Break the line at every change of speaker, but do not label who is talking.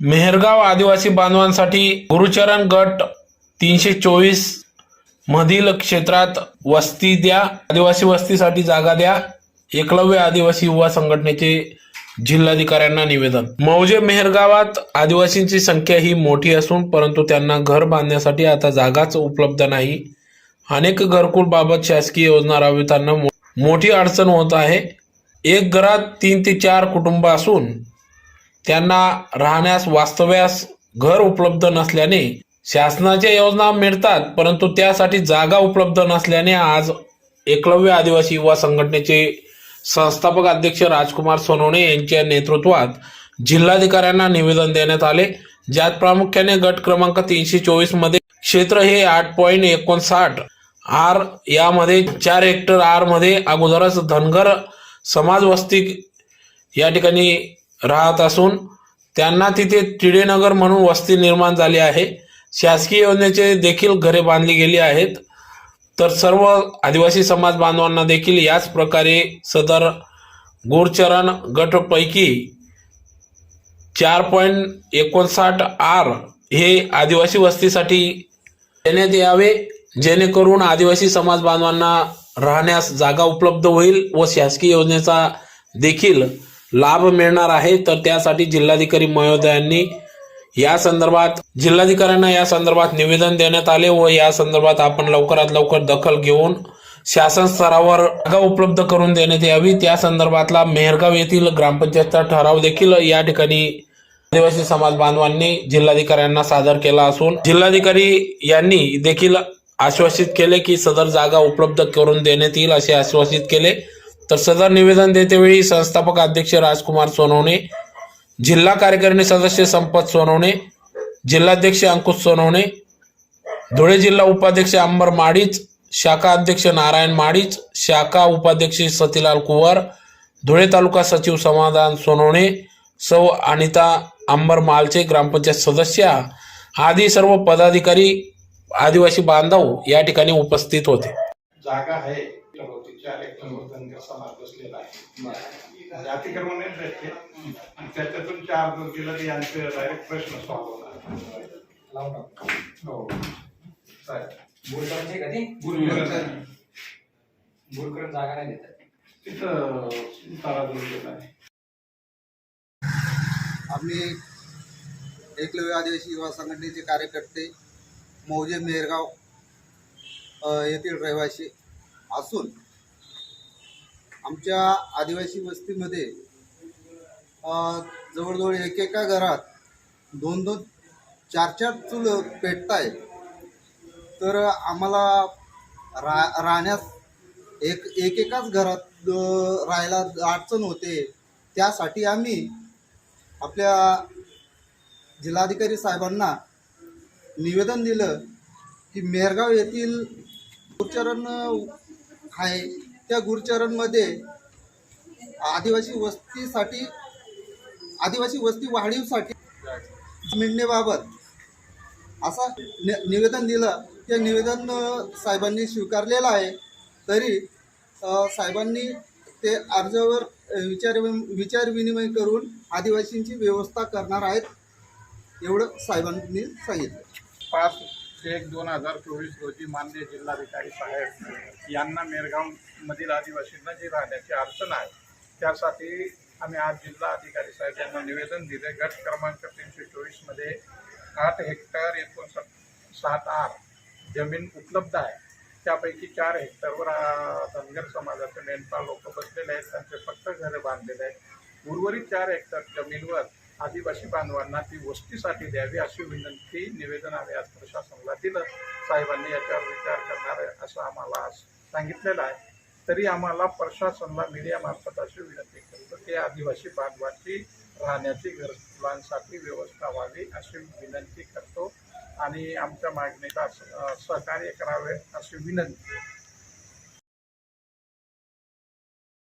मेहरगाव आदिवासी बांधवांसाठी गुरुचरण गट तीनशे चोवीस मधील क्षेत्रात वस्ती द्या. आदिवासी वस्तीसाठी जागा द्या. एकलव्य आदिवासी युवा संघटनेचे जिल्हाधिकाऱ्यांना निवेदन. मौजे मेहरगावात आदिवासींची संख्या ही मोठी असून परंतु त्यांना घर बांधण्यासाठी आता जागाच उपलब्ध नाही. अनेक घरकुल बाबत शासकीय योजना राबविताना मोठी अडचण होत आहे. एक घरात तीन ते चार कुटुंब असून त्यांना राहण्यास वास्तव्यास घर उपलब्ध नसल्याने शासनाच्या योजना मिळतात परंतु त्यासाठी जागा उपलब्ध नसल्याने आज एकलव्य आदिवासी युवा संघटनेचे संस्थापक अध्यक्ष राजकुमार सोनवणे यांच्या नेतृत्वात जिल्हाधिकाऱ्यांना निवेदन देण्यात आले. ज्यात प्रामुख्याने गट क्रमांक तीनशे चोवीसमध्ये क्षेत्र हे आठ पॉईंट एकोणसाठ आर यामध्ये चार हेक्टर आरमध्ये अगोदरच धनगर समाज वस्ती या ठिकाणी राहत असून त्यांना तिथे तिडेनगर म्हणून वस्ती निर्माण झाली आहे. शासकीय योजनेचे देखील घरे बांधली गेली आहेत. तर सर्व आदिवासी समाज बांधवांना देखील याच प्रकारे सदर गुरचरण गटपैकी चार पॉईंट एकोणसाठ आर हे आदिवासी वस्तीसाठी देण्यात यावे जेणेकरून आदिवासी समाज बांधवांना राहण्यास जागा उपलब्ध होईल व शासकीय योजनेचा देखील लाभ मिळणार आहे तर त्यासाठी जिल्हाधिकारी महोदयांनी या संदर्भात जिल्हाधिकाऱ्यांना या संदर्भात निवेदन देण्यात आले व या संदर्भात आपण लवकरात लवकर दखल घेऊन शासन स्तरावर जागा उपलब्ध करून देण्यात यावी. त्या संदर्भातला मेहरगाव येथील ग्रामपंचायतचा ठराव देखील या ठिकाणी आदिवासी समाज बांधवांनी जिल्हाधिकाऱ्यांना सादर केला असून जिल्हाधिकारी यांनी देखील आश्वासित केले की सदर जागा उपलब्ध करून देण्यात येईल असे आश्वासित केले. तर सदर निवेदन देतेवेळी संस्थापक अध्यक्ष राजकुमार सोनवणे जिल्हा कार्यकारिणी सदस्य संपत सोनवणे जिल्हाध्यक्ष अंकुश सोनवणे धुळे जिल्हा उपाध्यक्ष अंबर माडीच शाखा अध्यक्ष नारायण माडीच शाखा उपाध्यक्ष सतीलाल कुवर धुळे तालुका सचिव समाधान सोनवणे सौ अनिता अंबर मालचे ग्रामपंचायत सदस्य आदी सर्व पदाधिकारी आदिवासी बांधव या ठिकाणी उपस्थित होते.
जागा आहे. एकर होती समाज बसलेला आहे? अतिक्रमण नाही भेटते आणि त्याच्यातून चार जर दिलं तर यांचे डायरेक्ट प्रश्न सॉल्व्ह होणार. हो.
बोरकरण जागा नाही देतात
तिथं तारा दिलेला आहे.
आम्ही एकलव्य आदिवासी युवा संघटनेचे कार्यकर्ते मौजे मेहरगाव अ, येथील रहिवासी असून आमच्या आदिवासी वस्तीमध्ये जवळजवळ एकेका घरात दोन दोन चार चार चूल पेटत आहेत तर आम्हाला रा राहण्यास एक एकेकाच घरात राहायला अडचण होते. त्यासाठी आम्ही आपल्या जिल्हाधिकारी साहेबांना निवेदन दिलं की मेरगाव येथील उच्चारण आहे त्या गुरुचरणमध्ये आदिवासी वस्तीसाठी आदिवासी वस्ती वाढीवसाठी मिळण्याबाबत असा नि निवेदन दिलं. ते निवेदन साहेबांनी स्वीकारलेलं आहे. तरी साहेबांनी ते अर्जावर विचार विचार विनिमय करून आदिवासींची व्यवस्था करणार आहेत एवढं साहेबांनी सांगितलं.
पाच एक दोन हजार चोवीस रोजी मान्य जिल्हाधिकारी साहेब यांना मेरगावमधील आदिवासींना जी राहण्याची अडचण आहे त्यासाठी आम्ही आज जिल्हा अधिकारी साहेब यांना निवेदन दिले. गट क्रमांक तीनशे चोवीसमध्ये आठ हेक्टर एकोणसाठ सात आठ जमीन उपलब्ध आहे. त्यापैकी चार हेक्टरवर धनगर समाजाचे मेंढपाळ लोक बसलेले आहेत त्यांचे फक्त घरे बांधलेले आहेत. उर्वरित चार हेक्टर जमीनवर आदिवासी बांधवांना ती वस्तीसाठी द्यावी अशी विनंती निवेदन आम्ही आज प्रशासनाला दिलं. साहेबांनी याच्यावर विचार करणार आहे असं आम्हाला आज सांगितलेलं आहे. तरी आम्हाला प्रशासनाला मीडियामार्फत अशी विनंती करतो की आदिवासी बांधवांची राहण्याची घरकुलांसाठी व्यवस्था व्हावी अशी विनंती करतो. आणि आमच्या मागणीला सहकार्य करावे अशी विनंती